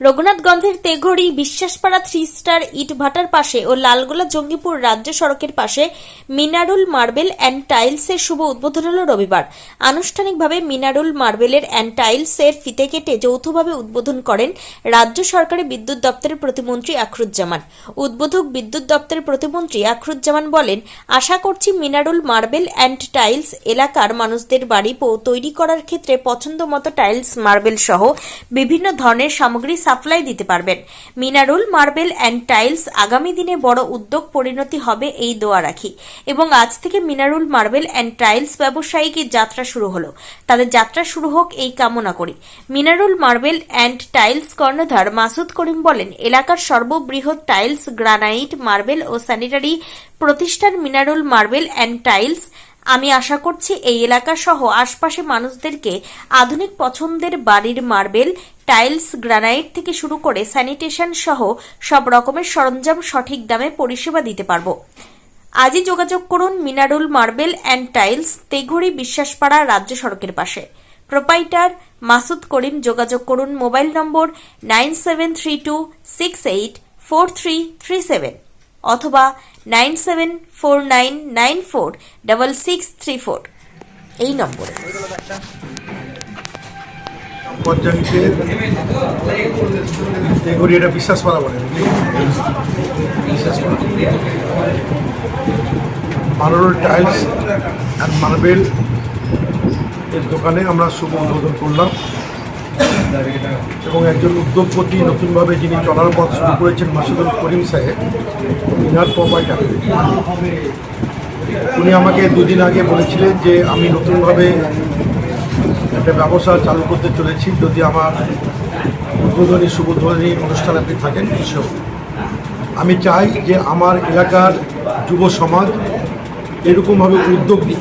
রঘুনাথগঞ্জের তেঘড়ি, Biswaspara three star ইট ভাটার পাশে ও লালগোলা জঙ্গিপুর রাজ্য সড়কের পাশে মিনারুল মার্বেল অ্যান্ড টাইলসের শুভ উদ্বোধন হল রবিবার। আনুষ্ঠানিকভাবে মিনারুল মার্বেলের অ্যান্ড টাইলসের ফিতে কেটে যৌথভাবে উদ্বোধন করেন রাজ্য সরকারের বিদ্যুৎ দপ্তরের প্রতিমন্ত্রী আখরুজ্জামান। উদ্বোধক বিদ্যুৎ দপ্তরের প্রতিমন্ত্রী আখরুজ্জামান বলেন, আশা করছি মিনারুল মার্বেল অ্যান্ড টাইলস এলাকার মানুষদের বাড়ি তৈরি করার ক্ষেত্রে পছন্দ মতো টাইলস, মার্বেল সহ বিভিন্ন ধরনের সামগ্রী সাপ্লাই দিতে পারবেন। মিনারুল, মার্বেল অ্যান্ড টাইলস আগামী দিনে বড় উদ্যোগ পরিণতি হবে এই দোয়া রাখি এবং আজ থেকে মিনারুল, মার্বেল অ্যান্ড টাইলস ব্যবসায়িক যাত্রা শুরু হলো। তাদের যাত্রা শুরু হোক এই কামনা করি। মিনারুল, মার্বেল অ্যান্ড টাইলস কর্ণধার মাসুদ করিম বলেন, এলাকার সর্ববৃহৎ টাইলস, গ্রানাইট, মার্বেল ও স্যানিটারি প্রতিষ্ঠান মিনারুল, মার্বেল অ্যান্ড টাইলস। আমি আশা করছি এই এলাকা সহ আশপাশে মানুষদেরকে আধুনিক পছন্দের বাড়ির মার্বেল টাইলস, গ্রানাইট থেকে শুরু করে স্যানিটেশন সহ সব রকমের সরঞ্জাম সঠিক দামে পরিষেবা দিতে পারব। আজই যোগাযোগ করুন মিনারুল মার্বেল অ্যান্ড টাইলস, তেঘড়ি বিশ্বাসপাড়া রাজ্য সড়কের পাশে। প্রোপাইটার মাসুদ করিম যোগাযোগ করুন mobile number nine seven three two six eight four three three seven অথবা nine seven four nine nine four double six three four. এই নম্বরে। পঞ্চায়েতে এগুলি এটা বিশ্বাস করা বলে বিশ্বাস মার্বেল টাইলস অ্যান্ড মার্বেল এর দোকানে আমরা শুভ উদ্বোধন করলাম। এবং একজন উদ্যোগপতি নতুনভাবে যিনি চলার পথ শুরু করেছেন মাসুদুল করিম সাহেব, ইনার প্রপাইটার উনি আমাকে দুদিন আগে বলেছিলেন যে আমি নতুনভাবে একটা ব্যবসা চালু করতে চলেছি। যদি আমার উদ্বোধনী উদ্বোধনী অনুষ্ঠান আপনি থাকেন এসব আমি চাই যে আমার এলাকার যুব সমাজ এরকমভাবে উদ্যোগ নিই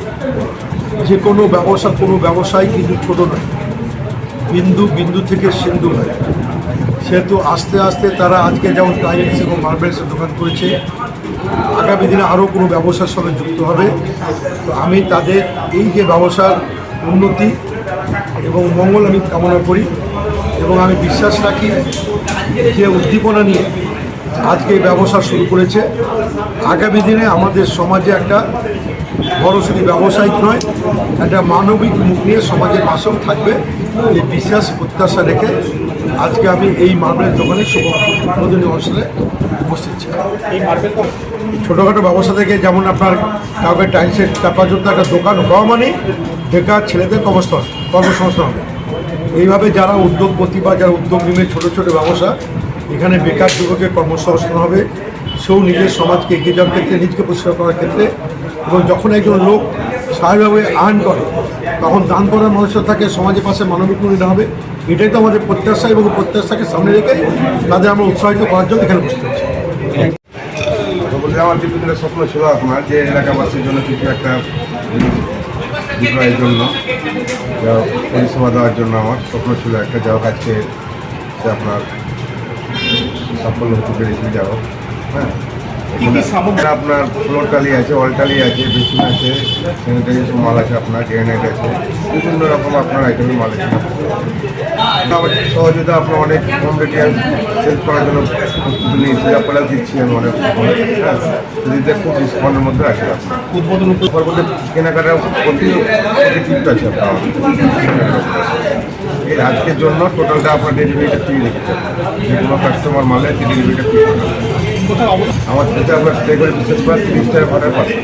যে কোনো ব্যবসা, কোনো ব্যবসায় কিন্তু ছোট নয়। বিন্দু বিন্দু থেকে সিন্ধু নয়। সেহেতু আস্তে আস্তে তারা আজকে যেমন টাইলস এবং মার্বেলসের দোকান করেছে, আগামী দিনে আরও কোনো ব্যবসার সঙ্গে যুক্ত হবে। তো আমি তাদের এই যে ব্যবসার উন্নতি এবং মঙ্গল আমি কামনা করি এবং আমি বিশ্বাস রাখি যে উদ্দীপনা নিয়ে আজকে এই ব্যবসা শুরু করেছে। আগামী দিনে আমাদের সমাজে একটা বড় শুধু ব্যবসায়িক নয় একটা মানবিক মুখ নিয়ে সমাজের পাশেও থাকবে এই বিশ্বাস প্রত্যাশা রেখে আজকে আমি এই মার্বেলের দোকানে শুভ উদ্বোধনী অনুষ্ঠানে উপস্থিত ছিলাম। ছোটোখাটো ব্যবসা থেকে যেমন আপনার কাউকে টাইলসের চাপাযুক্ত একটা দোকান হওয়া মানে বেকার ছেলেদের কর্মস্থল কর্মসংস্থান হবে। এইভাবে যারা উদ্যোগপতি বা যারা উদ্যোগ নিবে ছোটো ছোটো ব্যবসা, এখানে বেকার যুবকের কর্মসংস্থান হবে, সেও নিজের সমাজকে এগিয়ে যাওয়ার ক্ষেত্রে, নিজেকে পরিষ্কার করার ক্ষেত্রে এবং যখন একজন লোক স্বাভাবিকভাবে আর্ন করে, তখন দান করার মানুষের থাকে, সমাজের পাশে মানবিক মূল্য হবে। এটাই তো আমাদের প্রত্যাশা এবং প্রত্যাশাকে সামনে রেখে তাদের আমরা উৎসাহিত করার জন্য এখানে বসতে হচ্ছে। আমার দীর্ঘদিনের স্বপ্ন ছিল আপনার যে এলাকাবাসীর জন্য কিছু একটা জন্য। যা পরিষেবা দেওয়ার জন্য আমার স্বপ্ন ছিল একটা যা হোক আজকে আপনার সাফল্য হতে পেরেছি যা হোক হ্যাঁ? আপনার ফ্লোর টালি আছে ওয়াল টালি আছে বেসিন আছে স্যানিটারি মাল আছে আপনার গ্রেনাইট আছে, বিভিন্ন রকম আপনার আইটেমের মাল আছে। সহযোগিতা আপনার অনেক কম রেটে সেল করার জন্য প্রস্তুতি নিয়েছি আপনারা দিচ্ছি আমি অনেক হ্যাঁ? যদি খুব ডিসকাউন্টের মধ্যে আপনার। উদ্বোধন উপর বলতে কেনাকাটা প্রতি প্রতি আছে আপনার। এই আজকের জন্য টোটালটা আপনার ডেলিভারিটা ফ্রি রেখেছে যে কোনো কাস্টমার মালে ডেলিভারিটা ফ্রি অবস্থা আমার সেটা আমরা স্টে করে বিশেষ করে তিরিশ টাকা ভাড়ার পাশে